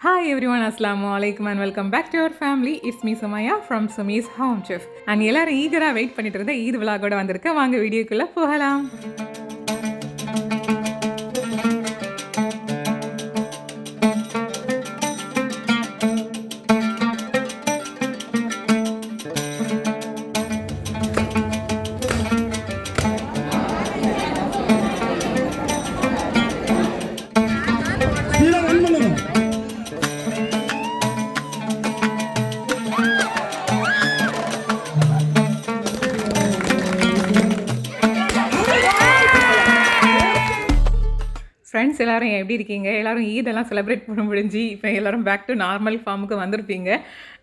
Hi every one அஸ்லாம் வலைக்கம் and welcome back to your family it's me Sumaiya from Sumee's home chef and எல்லாரும் ஈகராக wait பண்ணிட்டு இருந்த ஈத் விழா கூட வந்திருக்க வாங்க வீடியோக்குள்ளே போகலாம் ஃப்ரெண்ட்ஸ் எல்லாரும் எப்படி இருக்கீங்க? எல்லோரும் ஈதெல்லாம் செலிப்ரேட் பண்ண முடிஞ்சு இப்போ எல்லாரும் பேக் டு நார்மல் ஃபார்முக்கு வந்திருப்பீங்க.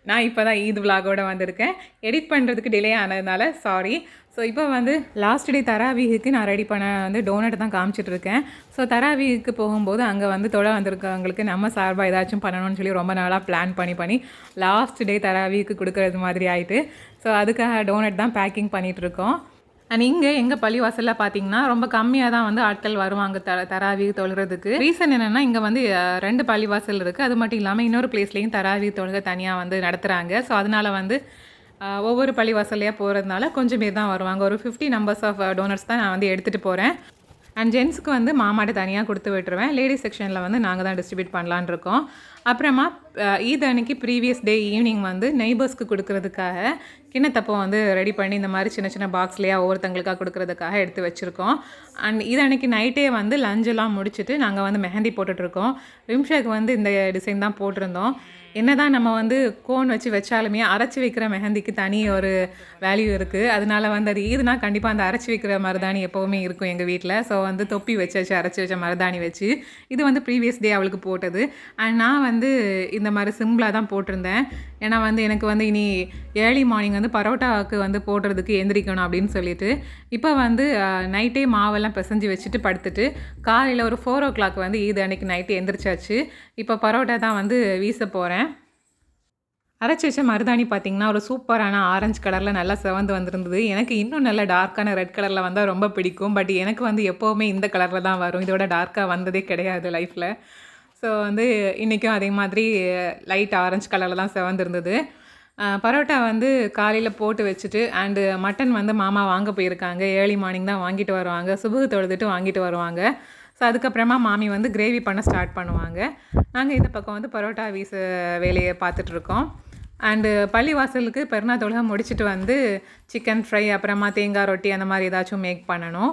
நான் இப்போ தான் ஈத் விலாகோட வந்திருக்கேன். எடிட் பண்ணுறதுக்கு டிலே ஆனதுனால சாரி ஸோ இப்போ வந்து லாஸ்ட் டே தராவீகுக்கு நான் ரெடி பண்ண வந்து டோனட் தான் காமிச்சிட்டு இருக்கேன். ஸோ தராவீகுக்கு போகும்போது அங்கே வந்து தொலை வந்திருக்கவங்களுக்கு நம்ம சார்பாக ஏதாச்சும் பண்ணணும்னு சொல்லி ரொம்ப நாளாக பிளான் பண்ணி பண்ணி லாஸ்ட் டே தராவீக்கு கொடுக்கறது மாதிரி ஆயிட்டு. ஸோ அதுக்காக டோனட் தான் பேக்கிங் பண்ணிகிட்ருக்கோம் அண்ட் இங்கே எங்கள் பள்ளிவாசலில் பார்த்தீங்கன்னா ரொம்ப கம்மியாக தான் வந்து ஆட்கள் வருவாங்க த தராவி தொழுகிறதுக்கு ரீசன் என்னென்னா இங்கே வந்து ரெண்டு பள்ளிவாசல் இருக்குது அது மட்டும் இல்லாமல் இன்னொரு பிளேஸ்லேயும் தராவி தொழுக தனியாக வந்து நடத்துகிறாங்க ஸோ அதனால் வந்து ஒவ்வொரு பள்ளிவாசல்லையாக போகிறதுனால கொஞ்சம் பேர் தான் வருவாங்க. ஒரு ஃபிஃப்டி நம்பர்ஸ் ஆஃப் டோனர்ஸ் தான் நான் வந்து எடுத்துகிட்டு போகிறேன் அண்ட் ஜென்ஸுக்கு வந்து மாமாட்ட தனியாக கொடுத்து விட்டுருவேன். லேடிஸ் செக்ஷனில் வந்து நாங்கள் தான் டிஸ்ட்ரிபியூட் பண்ணலான்னு இருக்கோம். அப்புறமா ஈத் அன்னைக்கு ப்ரீவியஸ் டே ஈவினிங் வந்து நெய்பர்ஸ்க்கு கொடுக்கறதுக்காக கிண்ணத்தப்போ வந்து ரெடி பண்ணி இந்த மாதிரி சின்ன சின்ன பாக்ஸ்லேயே ஒவ்வொருத்தங்களுக்காக கொடுக்கறதுக்காக எடுத்து வச்சுருக்கோம். அண்ட் இது அன்னைக்கு நைட்டே வந்து லஞ்செல்லாம் முடிச்சுட்டு நாங்கள் வந்து மெஹந்தி போட்டுட்ருக்கோம் ரிம்ஷாக்கு வந்து இந்த டிசைன் தான் போட்டிருந்தோம். என்னதான் நம்ம வந்து கோன் வச்சு வச்சாலுமே அரைச்சி வைக்கிற மெஹந்திக்கு தனி ஒரு வேல்யூ இருக்குது அதனால வந்து அது ஈதுனா கண்டிப்பாக அந்த அரைச்சி வைக்கிற மருதாணி எப்போவுமே இருக்கும் எங்கள் வீட்டில் ஸோ வந்து தொப்பி வச்சு வச்சு அரைச்சி வச்ச மருதாணி வச்சு இது வந்து ப்ரீவியஸ் டே அவளுக்கு போட்டது. அண்ட் நான் வந்து இந்த மாதிரி சிம்பிளாக தான் போட்டிருந்தேன். ஏன்னா வந்து எனக்கு வந்து இனி ஏர்லி மார்னிங் வந்து பரோட்டாவுக்கு வந்து போடுறதுக்கு எந்திரிக்கணும் அப்படின்னு சொல்லிட்டு இப்போ வந்து நைட்டே மாவெல்லாம் பிசைஞ்சு வச்சுட்டு படுத்துட்டு காலையில் ஒரு ஃபோர் ஓ கிளாக் வந்து ஈது அன்னைக்கு நைட்டு எந்திரிச்சாச்சு. இப்போ பரோட்டா தான் வந்து வீச போகிறேன் அரைச்சி வச்ச மருதாணி பார்த்தீங்கன்னா ஒரு சூப்பரான ஆரஞ்சு கலரில் நல்லா செவந்து வந்திருந்தது. எனக்கு இன்னும் நல்ல டார்க்கான ரெட் கலரில் வந்தால் ரொம்ப பிடிக்கும். பட் எனக்கு வந்து எப்போவுமே இந்த கலரில் தான் வரும். இதோட டார்க்காக வந்ததே கிடையாது லைஃப்பில் ஸோ வந்து இன்றைக்கும் அதே மாதிரி லைட் ஆரஞ்சு கலரில் தான் சிவந்துருந்தது. பரோட்டா வந்து காலையில் போட்டு வச்சுட்டு அண்டு மட்டன் வந்து மாமா வாங்க போயிருக்காங்க. ஏர்லி மார்னிங் தான் வாங்கிட்டு வருவாங்க. சுபுகு தொழுதுட்டு வாங்கிட்டு வருவாங்க. ஸோ அதுக்கப்புறமா மாமி வந்து கிரேவி பண்ண ஸ்டார்ட் பண்ணுவாங்க. நாங்கள் இந்த பக்கம் வந்து பரோட்டா வீச வேலையை பார்த்துட்ருக்கோம் அண்டு பள்ளிவாசலுக்கு பெருநா தொழுகை முடிச்சுட்டு வந்து சிக்கன் ஃப்ரை அப்புறமா தேங்காய் ரொட்டி அந்த மாதிரி ஏதாச்சும் மேக் பண்ணணும்.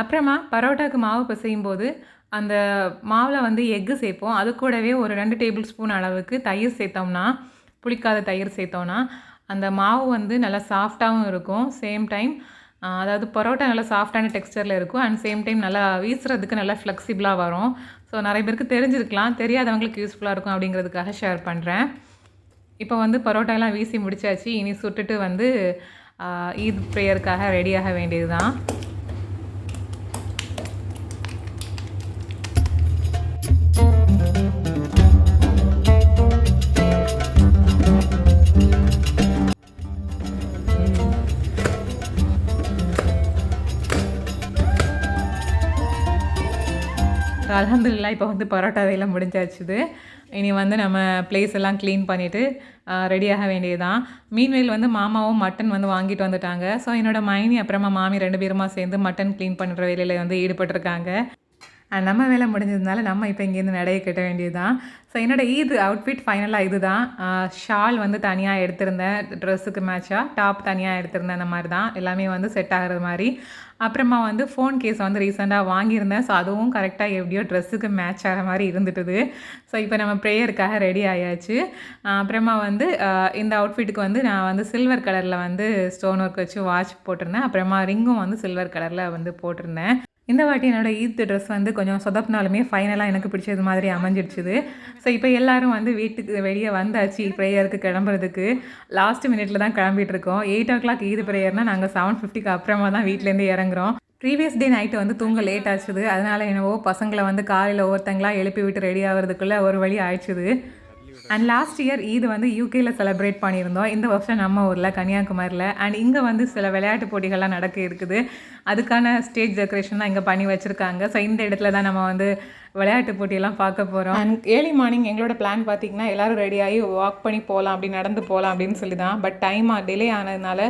அப்புறமா பரோட்டாக்கு மாவு பிசையும் போது அந்த மாவில் வந்து எக்கு சேர்ப்போம். அது கூடவே ஒரு ரெண்டு டேபிள் ஸ்பூன் அளவுக்கு தயிர் சேர்த்தோம்னா புளிக்காத தயிர் சேர்த்தோன்னா அந்த மாவு வந்து நல்லா சாஃப்டாகவும் இருக்கும். சேம் டைம் அதாவது பரோட்டா நல்லா சாஃப்டான டெக்ஸ்டரில் இருக்கும். அண்ட் சேம் டைம் நல்லா வீசுறதுக்கு நல்லா ஃப்ளெக்சிபிளாக வரும். ஸோ நிறைய பேருக்கு தெரிஞ்சிருக்கலாம். தெரியாதவங்களுக்கு யூஸ்ஃபுல்லாக இருக்கும் அப்படிங்கிறதுக்காக ஷேர் பண்ணுறேன் இப்போ வந்து பரோட்டாலாம் வீசி முடிச்சாச்சு. இனி சுட்டுட்டு வந்து ஈத் ப்ரேயருக்காக ரெடியாக வேண்டியது தான் அலமதுல்லா இப்போ வந்து பரோட்டா வேலை முடிஞ்சாச்சுது. இனி வந்து நம்ம பிளேஸ் எல்லாம் க்ளீன் பண்ணிவிட்டு ரெடியாக வேண்டியதுதான். மீன்வேல் வந்து மாமாவும் மட்டன் வந்து வாங்கிட்டு வந்துட்டாங்க. ஸோ என்னோடய மைனி அப்புறமா மாமி ரெண்டு பேருமா சேர்ந்து மட்டன் க்ளீன் பண்ணுற வேலையில் வந்து ஈடுபட்டிருக்காங்க. நம்ம வேலை முடிஞ்சதுனால நம்ம இப்போ இங்கேருந்து நடைய கட்ட வேண்டியது தான் ஸோ என்னோட ஈத் அவுட்ஃபிட் ஃபைனலாக இது தான் ஷால் வந்து தனியாக எடுத்திருந்தேன். ட்ரெஸ்ஸுக்கு மேட்சாக டாப் தனியாக எடுத்திருந்தேன் அந்த மாதிரி தான் எல்லாமே வந்து செட் ஆகிறது மாதிரி. அப்புறமா வந்து ஃபோன் கேஸ் வந்து ரீசெண்டாக வாங்கியிருந்தேன். ஸோ அதுவும் கரெக்டாக எப்படியோ ட்ரெஸ்ஸுக்கு மேட்ச் ஆகிற மாதிரி இருந்துட்டுது. ஸோ இப்போ நம்ம ப்ரேயருக்காக ரெடி ஆயாச்சு. அப்புறமா வந்து இந்த அவுட்ஃபிட்டுக்கு வந்து நான் வந்து சில்வர் கலரில் வந்து ஸ்டோன் ஒர்க் வச்சு வாட்ச் போட்டிருந்தேன். அப்புறமா ரிங்கும் வந்து சில்வர் கலரில் வந்து போட்டிருந்தேன். இந்த வாட்டி என்னோட ஈத் ட்ரெஸ் வந்து கொஞ்சம் சொதப்பினாலுமே ஃபைனலாக எனக்கு பிடிச்சது மாதிரி அமைஞ்சிடுச்சுது. ஸோ இப்போ எல்லாரும் வந்து வீட்டுக்கு வெளியே வந்தாச்சு ப்ரேயருக்கு கிளம்புறதுக்கு. லாஸ்ட் மினிட்ல தான் கிளம்பிட்டு இருக்கோம் எயிட் ஓ கிளாக் ஈத் ப்ரேயர்னா நாங்கள் செவன் ஃபிஃப்டிக்கு அப்புறமா தான் வீட்டிலேருந்து இறங்குறோம். ப்ரீவியஸ் டே நைட்டு வந்து தூங்க லேட் ஆச்சுது. அதனால என்னவோ பசங்களை வந்து காலையில் ஒவ்வொருத்தங்களா எழுப்பி விட்டு ரெடி ஆகிறதுக்குள்ளே ஒரு வழி ஆயிடுச்சுது. அண்ட் லாஸ்ட் இயர் ஈது வந்து யூகேயில் செலிப்ரேட் பண்ணியிருந்தோம். இந்த வருஷம் நம்ம ஊரில் கன்னியாகுமரியில். அண்ட் இங்கே வந்து சில விளையாட்டு போட்டிகள்லாம் நடக்க இருக்குது. அதுக்கான ஸ்டேஜ் டெக்கரேஷன்லாம் இங்கே பண்ணி வச்சுருக்காங்க. ஸோ இந்த இடத்துல தான் நம்ம வந்து விளையாட்டு போட்டியெல்லாம் பார்க்க போகிறோம் அண்ட் ஏர்லி மார்னிங் எங்களோட பிளான் பார்த்தீங்கன்னா எல்லோரும் ரெடியாகி வாக் பண்ணி போகலாம் அப்படி நடந்து போகலாம் அப்படின்னு சொல்லி தான் பட் டைம் டிலே ஆனதுனால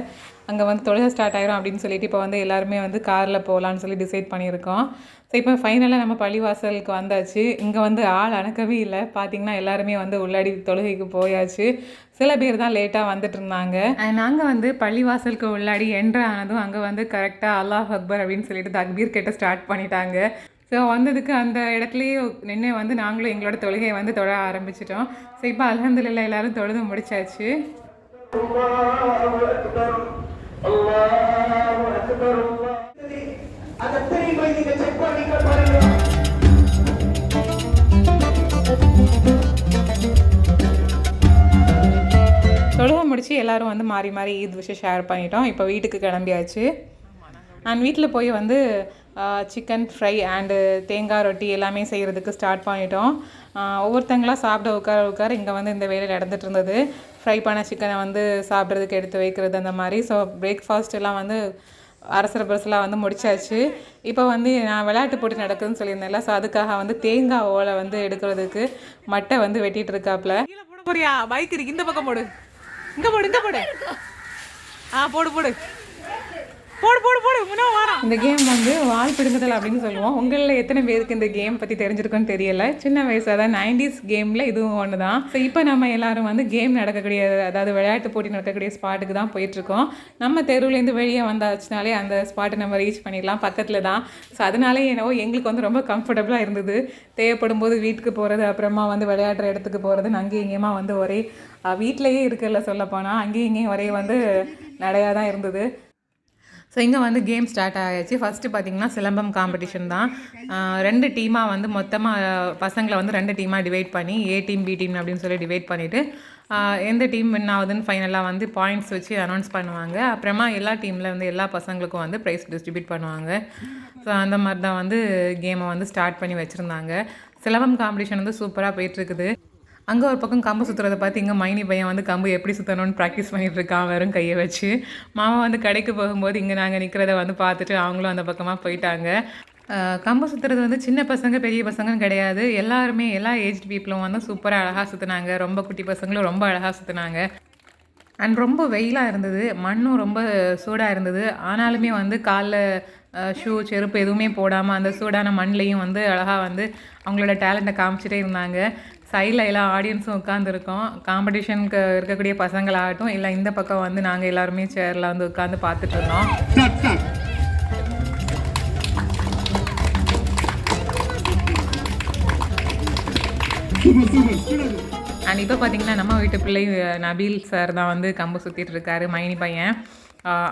அங்கே வந்து தொழுகை ஸ்டார்ட் ஆகிரும் அப்படின்னு சொல்லிட்டு இப்போ வந்து எல்லாருமே வந்து காரில் போகலான்னு சொல்லி டிசைட் பண்ணியிருக்கோம். ஸோ இப்போ ஃபைனலாக நம்ம பள்ளிவாசலுக்கு வந்தாச்சு. இங்கே வந்து ஆள் அணக்கவே இல்லை. பார்த்தீங்கன்னா எல்லாருமே வந்து உள்ளாடி தொழுகைக்கு போயாச்சு. சில பேர் தான் லேட்டாக வந்துட்டு இருந்தாங்க அண்ட் நாங்கள் வந்து பள்ளிவாசலுக்கு உள்ளாடி என்ட்ரு ஆனதும் அங்கே வந்து கரெக்டாக அல்லாஹ் அக்பர் அப்படின்னு சொல்லிட்டு தக்பீர் கேட்ட ஸ்டார்ட் பண்ணிட்டாங்க. ஸோ வந்ததுக்கு அந்த இடத்துலையே நின்று வந்து நாங்களும் எங்களோட தொழுகையை வந்து தொழ ஆரம்பிச்சிட்டோம். ஸோ இப்போ அலமதுல்ல எல்லாரும் தொழுது முடிச்சாச்சு. தொழுகை முடித்து எல்லாரும் வந்து மாறி மாறி ஈத் விஷயம் ஷேர் பண்ணிட்டோம். இப்போ வீட்டுக்கு கிளம்பியாச்சு. நான் வீட்டில் போய் வந்து சிக்கன் ஃப்ரை அண்டு தேங்காய் ரொட்டி எல்லாமே செய்கிறதுக்கு ஸ்டார்ட் பண்ணிட்டோம். ஒவ்வொருத்தங்களாக சாப்பிட உட்கார உட்கார இங்கே வந்து இந்த வேலை நடந்துட்டு இருந்தது. ஃப்ரை பண்ண சிக்கனை வந்து சாப்பிட்றதுக்கு எடுத்து வைக்கிறது அந்த மாதிரி. ஸோ பிரேக்ஃபாஸ்ட் எல்லாம் வந்து அரசர பரசலாக வந்து முடிச்சாச்சு. இப்போ வந்து நான் விளையாட்டு போட்டி நடக்குதுன்னு சொல்லியிருந்தேன்ல. ஸோ அதுக்காக வந்து தேங்காய் ஓலை வந்து எடுக்கிறதுக்கு மட்டை வந்து வெட்டிகிட்டு இருக்காப்புல கீழே போட போறியா? பைக் இருக்கு. இந்த பக்கம் போடு. இங்க போடு இங்க போடு ஆ போடு போடு போடு போடு போடு. முன்னா வாரம் இந்த கேம் வந்து வால் பிடுங்குதல் அப்படின்னு சொல்லுவோம். உங்களில் எத்தனை பேருக்கு இந்த கேம் பற்றி தெரிஞ்சிருக்குன்னு தெரியல. சின்ன வயசாக தான் நைன்டிஸ் கேமில் இதுவும் ஒன்று தான் ஸோ இப்போ நம்ம எல்லாரும் வந்து கேம் நடக்கக்கூடிய அதாவது விளையாட்டு போட்டி நடக்கக்கூடிய ஸ்பாட்டுக்கு தான் போயிட்டுருக்கோம். நம்ம தெருவுலேருந்து வெளியே வந்தாச்சுனாலே அந்த ஸ்பாட்டை நம்ம ரீச் பண்ணிடலாம். பக்கத்தில் தான். ஸோ அதனாலே என்னவோ எங்களுக்கு வந்து ரொம்ப கம்ஃபர்டபுளாக இருந்தது. தேவைப்படும் போது வீட்டுக்கு போகிறது அப்புறமா வந்து விளையாடுற இடத்துக்கு போகிறதுன்னு அங்கேயும் இங்கேயுமா வந்து ஒரே வீட்டிலையே இருக்குல்ல சொல்லப்போனால் அங்கேயும் இங்கேயும் ஒரே வந்து நடையாக தான் இருந்தது. ஸோ இங்கே வந்து கேம் ஸ்டார்ட் ஆகிடுச்சு ஃபஸ்ட்டு பார்த்தீங்கன்னா சிலம்பம் காம்படிஷன் தான். ரெண்டு டீமாக வந்து மொத்தமாக பசங்களை வந்து ரெண்டு டீமாக டிவைட் பண்ணி ஏ டீம் பி டீம் அப்படின்னு சொல்லி டிவைட் பண்ணிவிட்டு எந்த டீம் வின் ஆகுதுன்னு ஃபைனலாக வந்து பாயிண்ட்ஸ் வச்சு அனௌன்ஸ் பண்ணுவாங்க. அப்புறமா எல்லா டீமில் வந்து எல்லா பசங்களுக்கும் வந்து ப்ரைஸ் டிஸ்ட்ரிபியூட் பண்ணுவாங்க. ஸோ அந்த மாதிரி தான் வந்து கேமை வந்து ஸ்டார்ட் பண்ணி வச்சுருந்தாங்க. சிலம்பம் காம்படிஷன் வந்து சூப்பராக போயிட்டுருக்குது அங்கே ஒரு பக்கம் கம்பு சுற்றுறதை பார்த்து இங்கே மைனி பையன் வந்து கம்பு எப்படி சுற்றணும்னு ப்ராக்டிஸ் பண்ணிகிட்டு இருக்கான் வெறும் கையை வச்சு. மாமா வந்து கடைக்கு போகும்போது இங்கே நாங்கள் நிற்கிறத வந்து பார்த்துட்டு அவங்களும் அந்த பக்கமாக போயிட்டாங்க. கம்பு சுற்றுறது வந்து சின்ன பசங்க பெரிய பசங்கன்னு கிடையாது. எல்லாருமே எல்லா ஏஜ் பீப்புளும் வந்து சூப்பராக அழகாக சுற்றுனாங்க ரொம்ப குட்டி பசங்களும் ரொம்ப அழகாக சுற்றுனாங்க அண்ட் ரொம்ப வெயிலாக இருந்தது. மண்ணும் ரொம்ப சூடாக இருந்தது. ஆனாலுமே வந்து காலில் ஷூ செருப்பு எதுவுமே போடாமல் அந்த சூடான மண்லேயும் வந்து அழகாக வந்து அவங்களோட டேலண்ட்டை காமிச்சிட்டே இருந்தாங்க. சைடில் எல்லா ஆடியன்ஸும் உட்காந்துருக்கோம் காம்படிஷனுக்கு இருக்கக்கூடிய பசங்களாகட்டும் இல்லை இந்த பக்கம் வந்து நாங்கள் எல்லாருமே சேரில் வந்து உட்காந்து பார்த்துட்டு இருந்தோம் அண்ட் இப்போ பார்த்தீங்கன்னா நம்ம வீட்டு பிள்ளை நபீல் சார் தான் வந்து கம்பு சுற்றிட்டு இருக்காரு மைனி பையன்.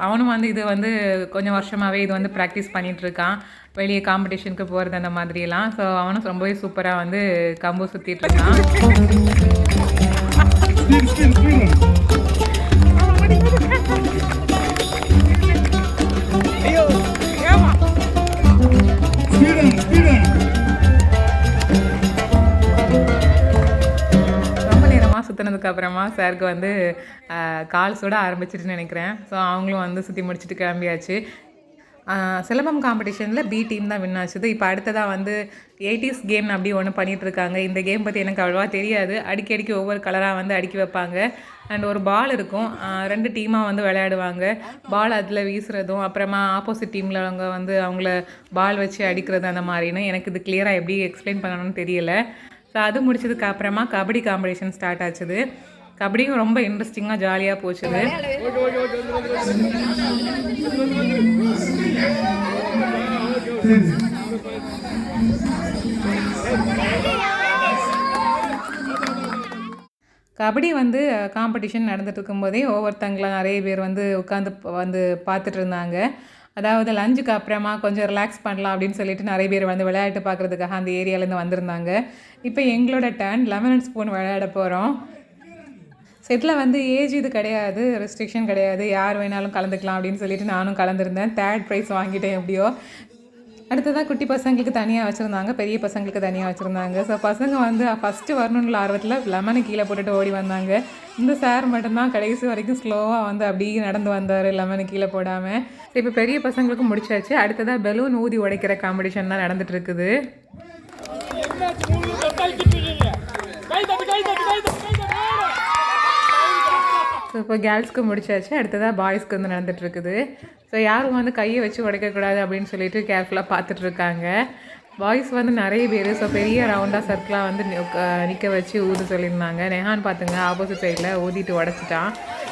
அவனும் வந்து இது வந்து கொஞ்சம் வருஷமாகவே இது வந்து ப்ராக்டிஸ் பண்ணிட்டு இருக்கான் வெளியே காம்படிஷனுக்கு போகிறது அந்த மாதிரியெல்லாம். ஸோ அவனும் ரொம்பவே சூப்பராக வந்து கம்பு சுற்றிட்டு இருக்கான் ரொம்ப நேரமாக சுற்றினதுக்கு அப்புறமா சாருக்கு வந்து கால் சுட ஆரம்பிச்சிட்டுன்னு நினைக்கிறேன். ஸோ அவங்களும் வந்து சுற்றி முடிச்சுட்டு கிளம்பியாச்சு. சிலம்பம் காம்படிஷனில் பி டீம் தான் வின் ஆச்சுது. இப்போ அடுத்ததாக வந்து எயிட்டிஸ் கேம் அப்படி ஒன்று பண்ணிகிட்ருக்காங்க இந்த கேம் பற்றி எனக்கு அவ்வளோவா தெரியாது. அடிக்கி அடிக்கி ஒவ்வொரு கலராக வந்து அடுக்கி வைப்பாங்க. அண்ட் ஒரு பால் இருக்கும். ரெண்டு டீமாக வந்து விளையாடுவாங்க. பால் அதில் வீசுறதும் அப்புறமா ஆப்போசிட் டீமில் அவங்க வந்து அவங்கள பால் வச்சு அடிக்கிறது அந்த மாதிரின்னு எனக்கு இது கிளியராக எப்படி எக்ஸ்பிளைன் பண்ணணும்னு தெரியல. ஸோ அது முடிச்சதுக்கு அப்புறமா கபடி காம்படிஷன் ஸ்டார்ட் ஆச்சுது. கபடியும் ரொம்ப இன்ட்ரெஸ்டிங்காக ஜாலியாக போச்சுது. கபடி வந்து காம்படிஷன் நடந்துட்டு இருக்கும்போதே ஒவ்வொருத்தங்கள நிறைய பேர் வந்து உட்காந்து வந்து பார்த்துட்டு இருந்தாங்க. அதாவது லஞ்சுக்கு அப்புறமா கொஞ்சம் ரிலாக்ஸ் பண்ணலாம் அப்படின்னு சொல்லிட்டு நிறைய பேர் வந்து விளையாட்டு பார்க்குறதுக்காக அந்த ஏரியாலேருந்து வந்திருந்தாங்க. இப்போ எங்களோட டர்ன் லெமன் அண்ட் ஸ்பூன் விளையாட போகிறோம் செட்டில் வந்து ஏஜ் இது கிடையாது ரெஸ்ட்ரிக்ஷன் கிடையாது. யார் வேணாலும் கலந்துக்கலாம் அப்படின்னு சொல்லிட்டு நானும் கலந்துருந்தேன். தேர்ட் ப்ரைஸ் வாங்கிட்டேன் எப்படியோ. அடுத்ததாக குட்டி பசங்களுக்கு தனியாக வச்சுருந்தாங்க பெரிய பசங்களுக்கு தனியாக வச்சுருந்தாங்க. ஸோ பசங்க வந்து ஃபஸ்ட்டு வரணுன்ற ஆர்வத்தில் லெமனை கீழே போட்டுட்டு ஓடி வந்தாங்க. இந்த சார் மட்டும்தான் கடைசி வரைக்கும் ஸ்லோவாக வந்து அப்படியே நடந்து வந்தார் லெமனை கீழே போடாமல் இப்போ பெரிய பசங்களுக்கு முடிச்சாச்சு. அடுத்ததாக பெலூன் ஊதி உடைக்கிற காம்படிஷன் தான் இருக்குது ஸோ இப்போ கேர்ள்ஸ்க்கு முடிச்சாச்சு. அடுத்ததாக பாய்ஸ்க்கு வந்து நடந்துட்டுருக்குது. ஸோ யாரும் வந்து கையை வச்சு உடைக்கக்கூடாது அப்படின்னு சொல்லிட்டு கேர்ஃபுல்லாக பார்த்துட்ருக்காங்க பாய்ஸ் வந்து நிறைய பேர் ஸோ பெரிய ரவுண்டாக சர்க்கிளாக வந்து நிற்க வச்சு ஊத சொல்லியிருந்தாங்க. நெஹான் பார்த்துங்க ஆப்போசிட் சைடில் ஊதிட்டு உடச்சிட்டான்.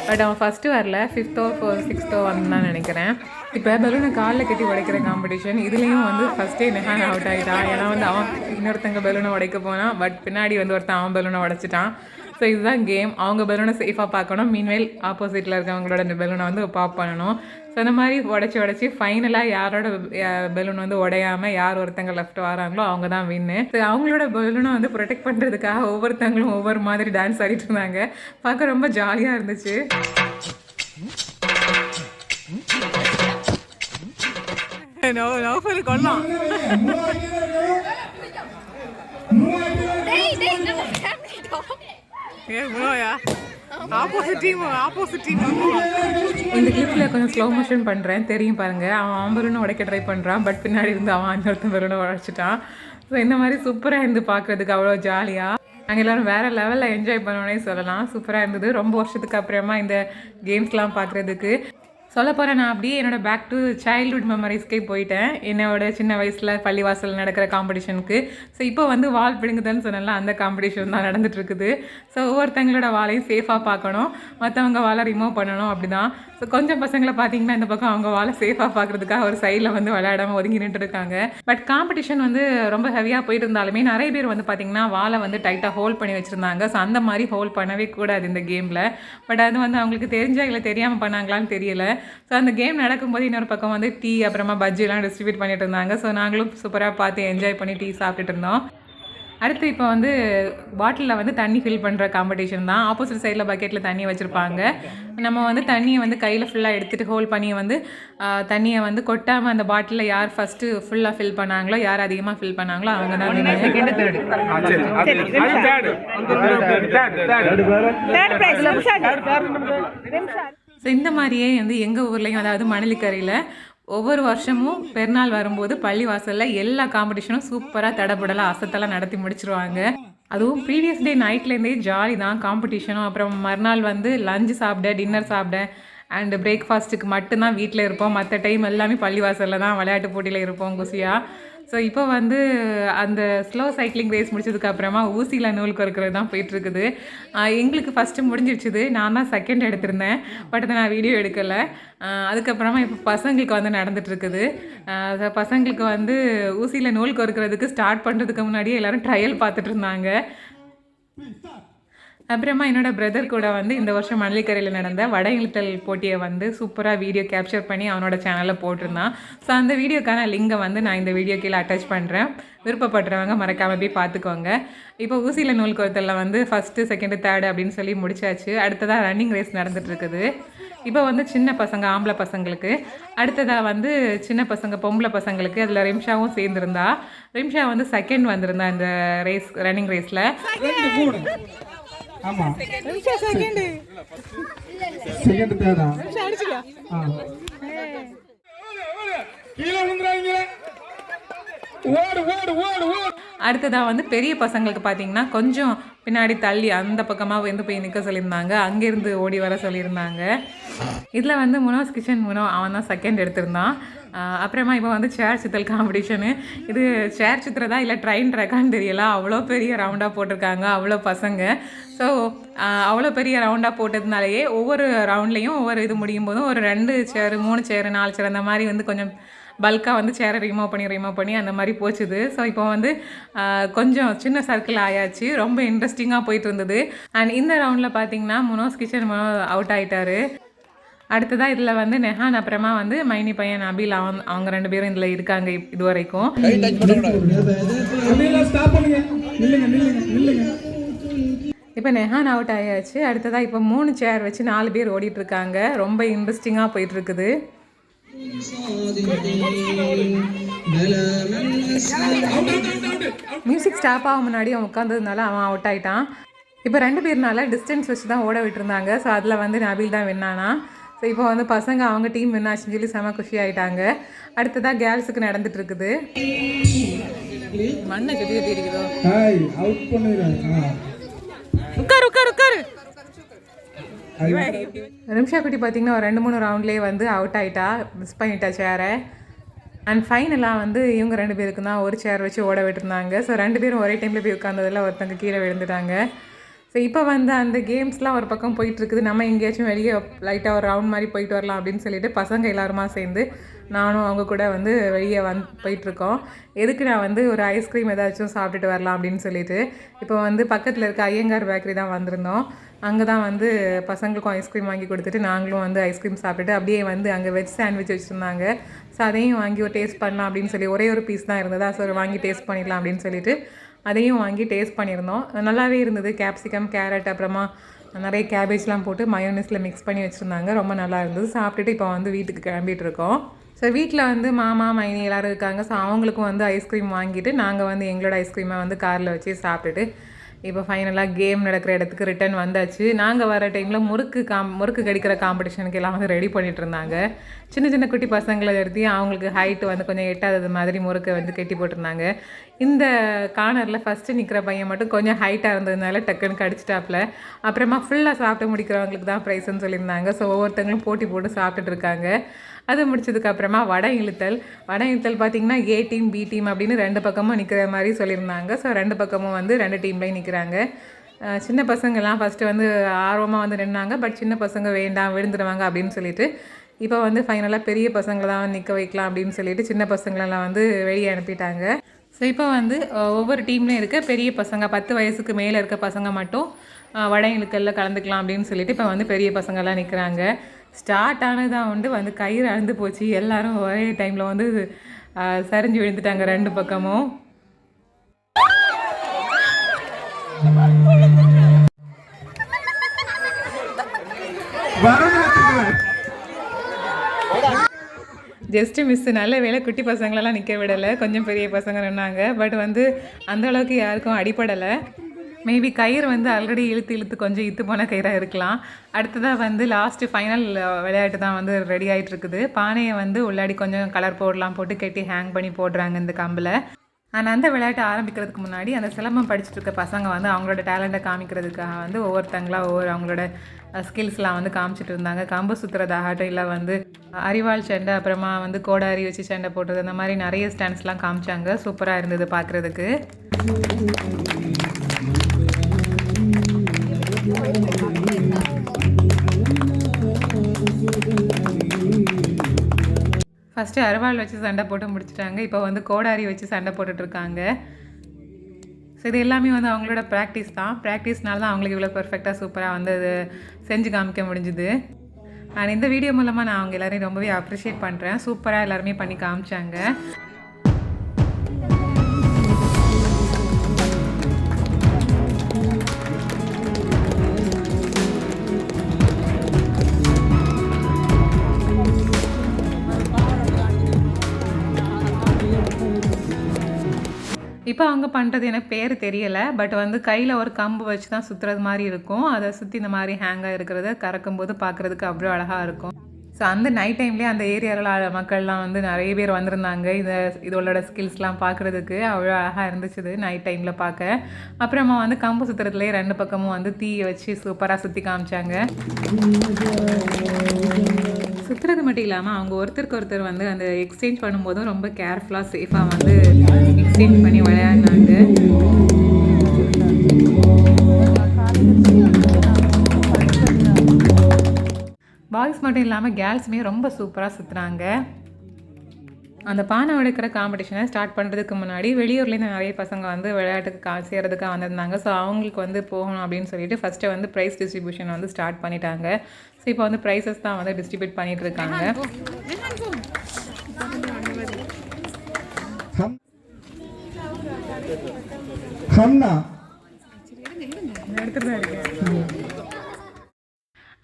பட் அவன் ஃபஸ்ட்டு வரல ஃபிஃப்த்தோ சிக்ஸ்த்தோ வந்தான் நினைக்கிறேன். இப்போ பலூனை காலில் கட்டி உடைக்கிற காம்படிஷன் இதுலேயும் வந்து ஃபஸ்ட்டே நெஹான் அவுட் ஆகிட்டான் ஏன்னா வந்து அவன் இன்னொருத்தங்க பலூனை உடைக்க போனான். பட் பின்னாடி வந்து ஒருத்தன் அவன் பலூனை உடைச்சிட்டான். ஸோ இதுதான் கேம் அவங்க பலூனை சேஃபாக பார்க்கணும். மீன்வேல் ஆப்போசிட்டில் இருக்கவங்களோட அந்த பலூனை வந்து பாப் பண்ணணும். ஸோ அந்த மாதிரி உடச்சி உடச்சி ஃபைனலாக யாரோட பலூன் வந்து உடையாமல் யார் ஒருத்தங்க லெஃப்ட் வராங்களோ அவங்க தான் வின்னு ஸோ அவங்களோட பலூனை வந்து ப்ரொடெக்ட் பண்ணுறதுக்காக ஒவ்வொருத்தங்களும் ஒவ்வொரு மாதிரி டான்ஸ் ஆடிட்டு இருந்தாங்க. பார்க்க ரொம்ப ஜாலியாக இருந்துச்சு. கொல்லாம். டேய் டேய் நம்ம ஃபேமிலி ஏ முனோயா ஆப்போசிட் டீம் ஆப்போசிட் டீம் இந்த கிளிப்பில் கொஞ்சம் ஸ்லோ மோஷன் பண்ணுறேன் தெரியும் பாருங்க. அவன் அம்பருன்னு உடைக்க ட்ரை பண்ணுறான் பட் பின்னாடி இருந்து அவன் இன்னொருத்தன் பலூனை உடைச்சிட்டான். ஸோ இந்த மாதிரி சூப்பராக இருந்து பார்க்குறதுக்கு அவ்வளோ ஜாலியாக நாங்கள் எல்லோரும் வேறு லெவலில் என்ஜாய் பண்ணோன்னே சொல்லலாம். சூப்பராக இருந்தது. ரொம்ப வருஷத்துக்கு அப்புறமா இந்த கேம்ஸ்லாம் பார்க்குறதுக்கு. சொல்ல போகிறேன் நான் அப்படியே என்னோட பேக் டு சைல்ட்ஹுட் மெமரிஸ்க்கே போயிட்டேன். என்னோட சின்ன வயசில் பள்ளிவாசல் நடக்கிற காம்படிஷனுக்கு ஸோ இப்போ வந்து வால் பிடுங்குதல்னு சொன்னால அந்த காம்படிஷன் தான் நடந்துகிட்ருக்குது ஸோ ஒவ்வொருத்தங்களோட வாலையும் சேஃபாக பார்க்கணும். மற்றவங்க வாழை ரிமூவ் பண்ணணும் அப்படி தான் ஸோ கொஞ்சம் பசங்களை பார்த்தீங்கன்னா இந்த பக்கம் அவங்க வாழை சேஃபாக பார்க்குறதுக்காக ஒரு சைடில் வந்து விளையாடாம ஒதுங்கி நின்றுருக்காங்க பட் காம்படிஷன் வந்து ரொம்ப ஹெவியாக போயிட்டு இருந்தாலுமே நிறைய பேர் வந்து பார்த்தீங்கன்னா வாழை வந்து டைட்டாக ஹோல்ட் பண்ணி வச்சுருந்தாங்க. ஸோ அந்த மாதிரி ஹோல்ட் பண்ணவே கூடாது இந்த கேமில் பட் அது வந்து அவங்களுக்கு தெரிஞ்சா இல்லை தெரியாமல் பண்ணாங்களான்னு தெரியல. ஸோ அந்த கேம் நடக்கும்போது இன்னொரு பக்கம் வந்து டீ அப்புறமா பஜ்ஜிலாம் டிஸ்ட்ரிபியூட் பண்ணிட்டு இருந்தாங்க. ஸோ நாங்களும் சூப்பராக பார்த்து என்ஜாய் பண்ணி டீ சாப்பிட்டுட்டு இருந்தோம். அடுத்து இப்போ வந்து பாட்டிலில் வந்து தண்ணி ஃபில் பண்ணுற காம்படிஷன் தான். ஆப்போசிட் சைடில் பக்கெட்டில் தண்ணி வச்சுருப்பாங்க. நம்ம வந்து தண்ணியை வந்து கையில் ஃபுல்லாக எடுத்துகிட்டு ஹோல்ட் பண்ணி வந்து தண்ணியை வந்து கொட்டாமல் அந்த பாட்டிலில் யார் ஃபஸ்ட்டு ஃபுல்லாக ஃபில் பண்ணாங்களோ யார் அதிகமாக ஃபில் பண்ணாங்களோ அவங்க தான் செகண்ட் தேர்ட் ஸோ இந்த மாதிரியே வந்து எங்கள் ஊர்லேயும் அதாவது மணலிக்கரையில் ஒவ்வொரு வருஷமும் பெருநாள் வரும்போது பள்ளி வாசலில் எல்லா காம்படிஷனும் சூப்பராக தடபுடலாம் அசத்தெல்லாம் நடத்தி முடிச்சிருவாங்க. அதுவும் ப்ரீவியஸ் டே நைட்லேருந்தே ஜாலி தான் காம்படிஷனும் அப்புறம் மறுநாள் வந்து லஞ்சு சாப்பிட டின்னர் சாப்பிட அண்டு பிரேக்ஃபாஸ்ட்டுக்கு மட்டும்தான் வீட்டில் இருப்போம். மற்ற டைம் எல்லாமே பள்ளிவாசலில் தான் விளையாட்டு போட்டியில் இருப்போம் குசியாக ஸோ இப்போ வந்து அந்த ஸ்லோ சைக்கிளிங் ரேஸ் முடிச்சதுக்கு அப்புறமா ஊசியில் நூல் கொறுக்கிறது தான் போயிட்டுருக்குது. எங்களுக்கு ஃபஸ்ட்டு முடிஞ்சிடுச்சுது. நான் தான் செகண்ட் எடுத்திருந்தேன். பட் அதை நான் வீடியோ எடுக்கலை. அதுக்கப்புறமா இப்போ பசங்களுக்கு வந்து நடந்துட்டுருக்குது. பசங்களுக்கு வந்து ஊசியில் நூல் கொறுக்கிறதுக்கு ஸ்டார்ட் பண்ணுறதுக்கு முன்னாடியே எல்லோரும் ட்ரையல் பார்த்துட்டு இருந்தாங்க அப்புறமா என்னோட பிரதர் கூட வந்து இந்த வருஷம் மணலிக்கரையில் நடந்த வட இழுத்தல் போட்டியை வந்து சூப்பராக வீடியோ கேப்சர் பண்ணி அவனோட சேனலில் போட்டிருந்தான். ஸோ அந்த வீடியோக்கான லிங்கை வந்து நான் இந்த வீடியோ கீழே அட்டாச் பண்ணுறேன் விருப்பப்படுறவங்க மறக்காமல் போய் பார்த்துக்கோங்க. இப்போ ஊசியில் நூல் கோர்த்தலில் வந்து ஃபஸ்ட்டு செகண்டு தேர்டு அப்படின்னு சொல்லி முடிச்சாச்சு. அடுத்ததாக ரன்னிங் ரேஸ் நடந்துகிட்ருக்குது இப்போ வந்து சின்ன பசங்க ஆம்பளை பசங்களுக்கு. அடுத்ததாக வந்து சின்ன பசங்க பொம்பளை பசங்களுக்கு அதில் ரிம்ஷாவும் சேர்ந்துருந்தா. ரிம்ஷா வந்து செகண்ட் வந்திருந்தா இந்த ரேஸ் ரன்னிங் ரேஸில் ரெண்டு மூணு ஆமா செகண்ட் தேர்டா ஆ. கீழே விழுந்துறாங்க ஓடு ஓடு ஓடு ஓடு. அடுத்ததாக வந்து பெரிய பசங்களுக்கு பார்த்தீங்கன்னா கொஞ்சம் பின்னாடி தள்ளி அந்த பக்கமாக வந்து போய் நிற்க சொல்லியிருந்தாங்க. அங்கேருந்து ஓடி வர சொல்லியிருந்தாங்க. இதில் வந்து முனோஸ் கிச்சன் முனோ அவன் தான் செகண்ட் எடுத்திருந்தான். அப்புறமா இப்போ வந்து சேர் சித்தல் காம்படிஷனு இது சேர் சித்திரதா இல்லை ட்ரெயின் ட்ரெக்கான்னு தெரியல. அவ்வளோ பெரிய ரவுண்டாக போட்டிருக்காங்க அவ்வளோ பசங்க. ஸோ அவ்வளோ பெரிய ரவுண்டாக போட்டதுனாலேயே ஒவ்வொரு ரவுண்ட்லேயும் ஒவ்வொரு இது முடியும் போதும் ஒரு ரெண்டு சேரு மூணு சேரு நாலு சேர் அந்த மாதிரி வந்து கொஞ்சம் பல்காக வந்து சேரை ரிமூவ் பண்ணி ரிமூவ் பண்ணி அந்த மாதிரி போச்சுது. ஸோ இப்போ வந்து கொஞ்சம் சின்ன சர்க்கிள் ஆயாச்சு. ரொம்ப இன்ட்ரெஸ்டிங்காக போயிட்டு இருந்தது. அண்ட் இந்த ரவுண்டில் பார்த்தீங்கன்னா முனோஸ் கிச்சன் முனோ அவுட் ஆயிட்டாரு. அடுத்ததாக இதில் வந்து நெஹான் அப்புறமா வந்து மைனி பையன் அபில் அவன் அவங்க ரெண்டு பேரும் இதில் இருக்காங்க இது வரைக்கும். இப்போ நெஹான் அவுட் ஆயாச்சு. அடுத்ததாக இப்போ மூணு சேர் வச்சு நாலு பேர் ஓடிட்டு இருக்காங்க. ரொம்ப இன்ட்ரெஸ்டிங்காக போயிட்டு இருக்குது. மியூசிக் ஸ்டாப் ஆக முன்னாடி அவன் உட்காந்ததுனால அவன் அவுட் ஆயிட்டான். இப்போ ரெண்டு பேர்னால டிஸ்டன்ஸ் வச்சு தான் ஓட விட்டுருந்தாங்க. ஸோ அதில் வந்து நபீல் தான் வின்னானா ஸோ இப்போ வந்து பசங்க அவங்க டீம் வின்னாச்சுன்னு சொல்லி செம குஷி ஆயிட்டாங்க. அடுத்ததாக கேர்ள்ஸுக்கு நடந்துட்டு இருக்குது. மண்ணை கட்டி கட்டி இருக்குதோ உட்காரு உட்காரு உட்காரு. ரிம்ஷா குட்டி பார்த்தீங்கன்னா ஒரு ரெண்டு மூணு ரவுண்ட்லேயே வந்து அவுட் ஆயிட்டா மிஸ் பண்ணிட்டா சேரை அண்ட் ஃபைனலாக வந்து இவங்க ரெண்டு பேருக்கு தான் ஒரு சேர் வச்சு ஓட விட்டுருந்தாங்க. ஸோ ரெண்டு பேரும் ஒரே டைமில் போய் உட்காந்ததில் ஒருத்தங்க கீழே விழுந்துட்டாங்க. ஸோ இப்போ வந்து அந்த கேம்ஸ்லாம் ஒரு பக்கம் போயிட்டு இருக்குது. நம்ம எங்கேயாச்சும் வெளியே லைட்டாக ஒரு ரவுண்ட் மாதிரி போயிட்டு வரலாம் அப்படின்னு சொல்லிட்டு பசங்க எல்லாருமா சேர்ந்து நானும் அவங்க கூட வந்து வெளியே வந் போயிட்டுருக்கோம் எதுக்கு நான் வந்து ஒரு ஐஸ்கிரீம் ஏதாச்சும் சாப்பிட்டுட்டு வரலாம் அப்படின்னு சொல்லிட்டு இப்போ வந்து பக்கத்தில் இருக்க ஐயங்கார் பேக்கரி தான் வந்திருந்தோம். அங்கே தான் வந்து பசங்களுக்கும் ஐஸ்கிரீம் வாங்கி கொடுத்துட்டு நாங்களும் வந்து ஐஸ்கிரீம் சாப்பிட்டுட்டு அப்படியே வந்து அங்கே வெஜ் சாண்ட்விச் வச்சுருந்தாங்க. ஸோ அதையும் வாங்கி ஒரு டேஸ்ட் பண்ணலாம் அப்படின்னு சொல்லி ஒரே ஒரு பீஸ் தான் இருந்ததா. ஸோ வாங்கி டேஸ்ட் பண்ணிடலாம் அப்படின்னு சொல்லிட்டு அதையும் வாங்கி டேஸ்ட் பண்ணியிருந்தோம். நல்லாவே இருந்தது. கேப்சிகம் கேரட் அப்புறமா நிறைய கேபேஜ்லாம் போட்டு மயோனிஸில் மிக்ஸ் பண்ணி வச்சுருந்தாங்க. ரொம்ப நல்லா இருந்தது. சாப்பிட்டுட்டு இப்போ வந்து வீட்டுக்கு கிளம்பிட்டு இருக்கோம். ஸோ வீட்டில் வந்து மாமா மைனி எல்லோரும் இருக்காங்க. ஸோ அவங்களுக்கும் வந்து ஐஸ்கிரீம் வாங்கிட்டு நாங்கள் வந்து எங்களோட ஐஸ்கிரீமை வந்து காரில் வச்சு சாப்பிட்டுட்டு இப்போ ஃபைனலாக கேம் நடக்கிற இடத்துக்கு ரிட்டர்ன் வந்தாச்சு. நாங்கள் வர டைமில் முறுக்கு காம் முறுக்கு கடிக்கிற காம்படிஷனுக்கு எல்லாம் வந்து ரெடி பண்ணிட்டு இருந்தாங்க. சின்ன சின்ன குட்டி பசங்களை நிறுத்தி அவங்களுக்கு ஹைட்டு வந்து கொஞ்சம் எட்டாதது மாதிரி முறுக்கை வந்து கட்டி போட்டிருந்தாங்க. இந்த கார்னரில் ஃபஸ்ட்டு நிற்கிற பையன் மட்டும் கொஞ்சம் ஹைட்டாக இருந்ததுனால டக்குன்னு கடிச்சிட்டாப்புல அப்புறமா ஃபுல்லாக சாப்பிட்டு முடிக்கிறவங்களுக்கு தான் ப்ரைஸ்ன்னு சொல்லியிருந்தாங்க. ஸோ ஒவ்வொருத்தங்களும் போட்டி போட்டு சாப்பிட்டுட்டு இருக்காங்க. அது முடிச்சதுக்கு அப்புறமா வட இழுத்தல். வட இழுத்தல் பார்த்தீங்கன்னா ஏ டீம் பி டீம் அப்படின்னு ரெண்டு பக்கமும் நிற்கிற மாதிரி சொல்லியிருந்தாங்க. ஸோ ரெண்டு பக்கமும் வந்து ரெண்டு டீம்லேயும் நிற்கிறாங்க சின்ன பசங்கள்லாம் ஃபஸ்ட்டு வந்து ஆர்வமாக வந்து நின்னாங்க. பட் சின்ன பசங்க வேண்டாம் விழுந்துடுவாங்க அப்படின்னு சொல்லிட்டு இப்போ வந்து ஃபைனலாக பெரிய பசங்களை தான் நிற்க வைக்கலாம் அப்படின்னு சொல்லிட்டு சின்ன பசங்களெல்லாம் வந்து வெளியே அனுப்பிட்டாங்க. ஸோ இப்போ வந்து ஒவ்வொரு டீம்லேயும் இருக்க பெரிய பசங்க பத்து வயசுக்கு மேலே இருக்க பசங்க மட்டும் வட இழுக்கல்ல கலந்துக்கலாம் அப்படின்னு சொல்லிட்டு இப்போ வந்து பெரிய பசங்கள்லாம் நிற்கிறாங்க ஸ்டார்ட் ஆனதான் வந்து வந்து கயிறு அழுந்து போச்சு. எல்லாரும் ஒரே டைமில் வந்து சரிஞ்சு விழுந்துட்டாங்க ரெண்டு பக்கமும். வரவேற்கிறேன் ஜஸ்ட்டு மிஸ் நல்ல வேலை குட்டி பசங்களெல்லாம் நிற்க விடலை. கொஞ்சம் பெரிய பசங்க நின்னாங்க பட் வந்து அந்த அளவுக்கு யாருக்கும் அடிப்படலை மேபி கயிறு வந்து ஆல்ரெடி இழுத்து இழுத்து கொஞ்சம் இத்து போன கயிறாக இருக்கலாம். அடுத்ததாக வந்து லாஸ்ட்டு ஃபைனல் விளையாட்டு தான் வந்து ரெடி ஆகிட்டு இருக்குது. பானையை வந்து உள்ளாடி கொஞ்சம் கலர் போடலாம் போட்டு கட்டி ஹேங் பண்ணி போடுறாங்க இந்த கம்பில். ஆனால் அந்த விளையாட்டு ஆரம்பிக்கிறதுக்கு முன்னாடி அந்த சிலம்பம் படிச்சுட்டு இருக்க பசங்க வந்து அவங்களோட டேலண்ட்டை காமிக்கிறதுக்காக வந்து ஒவ்வொருத்தங்களாக ஒவ்வொரு அவங்களோட ஸ்கில்ஸ்லாம் வந்து காமிச்சிட்டு இருந்தாங்க. கம்பு சுற்றுறதாகட்டும் இல்லை வந்து அரிவாள் சண்டை அப்புறமா வந்து கோடாரி வச்சு சண்டை போடுறது அந்த மாதிரி நிறைய ஸ்டாண்ட்ஸ்லாம் காமிச்சாங்க. சூப்பராக இருந்தது பார்க்குறதுக்கு ஃபஸ்ட்டு அருவாள் வச்சு சண்டை போட்டு முடிச்சிட்டாங்க. இப்போ வந்து கோடாரி வச்சு சண்டை போட்டுட்ருக்காங்க. ஸோ இது எல்லாமே வந்து அவங்களோட ப்ராக்டிஸ் தான். ப்ராக்டிஸ்னால தான் அவங்களுக்கு இவ்வளோ பர்ஃபெக்டாக சூப்பராக வந்து அது செஞ்சு காமிக்க முடிஞ்சுது. அண்ட் இந்த வீடியோ மூலமாக நான் அவங்க எல்லோரையும் ரொம்பவே அப்ரிஷியேட் பண்ணுறேன் சூப்பராக எல்லாருமே பண்ணி காமிச்சாங்க. இப்போ அவங்க பண்ணுறது எனக்கு பேர் தெரியலை பட் வந்து கையில் ஒரு கம்பு வச்சு தான் சுற்றுறது மாதிரி இருக்கும். அதை சுற்றி இந்த மாதிரி ஹேங்காக இருக்கிறத கறக்கும்போது பார்க்குறதுக்கு அவ்வளோ அழகாக இருக்கும். ஸோ அந்த நைட் டைம்லேயே அந்த ஏரியாவில் மக்கள்லாம் வந்து நிறைய பேர் வந்திருந்தாங்க. இதை இதோட ஸ்கில்ஸ்லாம் பார்க்குறதுக்கு அவ்வளோ அழகாக இருந்துச்சு நைட் டைமில் பார்க்க அப்புறமா வந்து கம்பு சுற்றுறதுலேயே ரெண்டு பக்கமும் வந்து தீயை வச்சு சூப்பராக சுற்றி காமிச்சாங்க. சுற்றுறது மட்டும் இல்லாமல் அவங்க ஒருத்தருக்கு ஒருத்தர் வந்து அந்த எக்ஸ்சேஞ்ச் பண்ணும்போதும் ரொம்ப கேர்ஃபுல்லாக சேஃபாக வந்து எக்ஸ்சேஞ்ச் பண்ணி விளையாடினாங்க. பாய்ஸ் மட்டும் இல்லாமல் கேர்ள்ஸுமே ரொம்ப சூப்பராக சுற்றுனாங்க அந்த பானை உடைக்கிற காம்படிஷனை ஸ்டார்ட் பண்ணுறதுக்கு முன்னாடி வெளியூர்லேருந்து நிறைய பசங்க வந்து விளையாட்டுக்கு கா சேர்றதுக்காக வந்திருந்தாங்க. ஸோ அவங்களுக்கு வந்து போகணும் அப்படின்னு சொல்லிட்டு ஃபஸ்ட்டு வந்து ப்ரைஸ் டிஸ்ட்ரிபியூஷன் வந்து ஸ்டார்ட் பண்ணிட்டாங்க. ஸோ இப்போ வந்து ப்ரைஸஸ் தான் வந்து டிஸ்ட்ரிபியூட் பண்ணிகிட்டு இருக்காங்க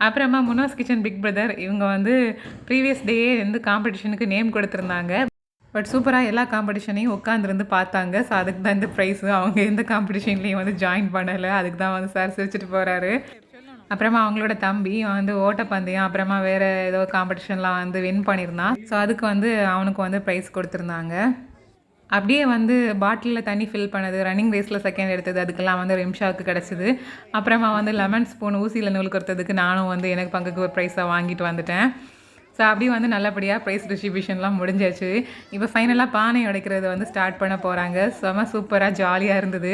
அப்புறமா முனாஸ் கிச்சன் பிக் பிரதர் இவங்க வந்து ப்ரீவியஸ் டேயே வந்து காம்படிஷனுக்கு நேம் கொடுத்துருந்தாங்க. பட் சூப்பராக எல்லா காம்படிஷனையும் உட்காந்துருந்து பார்த்தாங்க. ஸோ அதுக்கு தான் இந்த ப்ரைஸு அவங்க எந்த காம்படிஷன்லேயும் வந்து ஜாயின் பண்ணலை. அதுக்கு தான் வந்து சார் சிரிச்சிட்டு போகிறாரு அப்புறமா அவங்களோட தம்பி வந்து ஓட்டப்பந்தயம் அப்புறமா வேறு ஏதோ காம்படிஷன்லாம் வந்து வின் பண்ணியிருந்தான். ஸோ அதுக்கு வந்து அவனுக்கு வந்து ப்ரைஸ் கொடுத்துருந்தாங்க. அப்படியே வந்து பாட்டிலில் தண்ணி ஃபில் பண்ணது ரன்னிங் ரேஸில் செகண்ட் எடுத்தது அதுக்கெல்லாம் வந்து ரிம்ஷாவுக்கு கிடச்சிது. அப்புறமா வந்து லெமன் ஸ்பூன் ஊசியில் நூல் கொடுத்ததுக்கு நானும் வந்து எனக்கு பங்குக்கு ஒரு ப்ரைஸாக வாங்கிட்டு வந்துட்டேன். ஸோ அப்படியே வந்து நல்லபடியாக ப்ரைஸ் டிஸ்ட்ரிபியூஷன்லாம் முடிஞ்சாச்சு. இப்போ ஃபைனலாக பானை உடைக்கிறது வந்து ஸ்டார்ட் பண்ண போகிறாங்க செம சூப்பராக ஜாலியாக இருந்தது.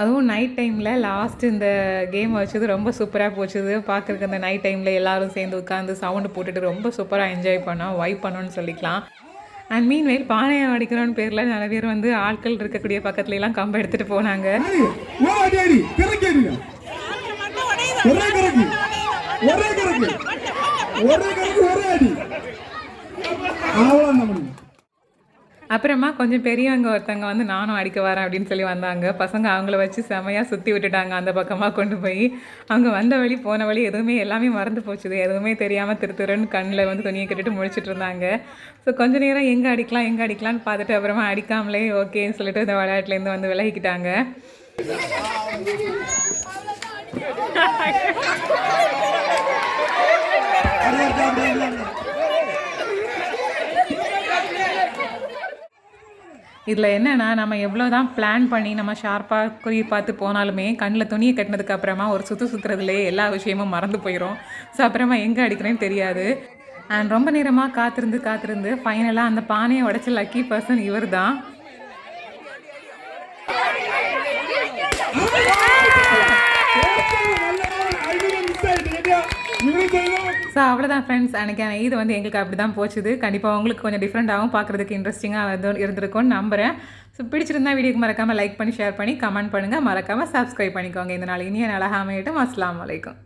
அதுவும் நைட் டைமில் லாஸ்ட் இந்த கேம் வச்சது ரொம்ப சூப்பராக போச்சுது. பார்க்குறக்கு அந்த நைட் டைமில் எல்லாரும் சேர்ந்து உட்காந்து சவுண்டு போட்டுட்டு ரொம்ப சூப்பராக என்ஜாய் பண்ணோம் வைப் பண்ணோன்னு சொல்லிக்கலாம். அண்ட் மீன் வெயில் பானையை அடிக்கிறோன்னு பேரில் நிறைய பேர் வந்து ஆட்கள் இருக்கக்கூடிய பக்கத்துல எல்லாம் கம்பை எடுத்துகிட்டு போனாங்க. ஒரே கிறக்கி ஒரே அடி. அவ்வளோ அப்புறமா கொஞ்சம் பெரியவங்க ஒருத்தவங்க வந்து நானும் அடிக்க வரேன் அப்படின்னு சொல்லி வந்தாங்க. பசங்க அவங்கள வச்சு செமையாக சுற்றி விட்டுட்டாங்க அந்த பக்கமாக கொண்டு போய். அவங்க வந்த வழி போன வழி எதுவுமே எல்லாமே மறந்து போச்சுது. எதுவுமே தெரியாமல் திரு திருன்னு கண்ணில் வந்து துணியை கட்டிட்டு முழிச்சிட்டு இருந்தாங்க. ஸோ கொஞ்ச நேரம் எங்கே அடிக்கலாம் எங்கே அடிக்கலாம்னு பார்த்துட்டு அப்புறமா அடிக்காமலே ஓகேன்னு சொல்லிட்டு இந்த விளையாட்டுலேருந்து வந்து விலகிக்கிட்டாங்க. இதில் என்னென்னா நம்ம எவ்வளோ தான் பிளான் பண்ணி நம்ம ஷார்ப்பாக குறி பார்த்து போனாலுமே கண்ணில் துணியை கட்டினதுக்கு அப்புறமா ஒரு சுற்று சுற்றுறதுலேயே எல்லா விஷயமும் மறந்து போயிடும் ஸோ அப்புறமா எங்கே அடிக்கிறேன்னு தெரியாது. அண்ட் ரொம்ப நேரமாக காத்திருந்து காத்திருந்து ஃபைனலாக அந்த பானையை உடச்ச லக்கி பர்சன் இவர் தான் ஸோ அவ்வளோதான் ஃப்ரெண்ட்ஸ் அன்றைக்கி இது வந்து எங்களுக்கு அப்படி தான் போச்சுது. கண்டிப்பாக உங்களுக்கு கொஞ்சம் டிஃப்ரெண்ட்டாகவும் பார்க்குறதுக்கு இன்ட்ரெஸ்டிங்காக வந்து இருந்திருக்கும்னு நம்புகிறேன் ஸோ பிடிச்சிருந்தா வீடியோக்கு மறக்காமல் லைக் பண்ணி ஷேர் பண்ணி கமெண்ட் பண்ணுங்கள் மறக்காமல் சப்ஸ்கிரைப் பண்ணிக்கோங்க. இந்த நாள் இனிய நாளாக அமையட்டும். அஸ்ஸலாமு அலைக்கும்.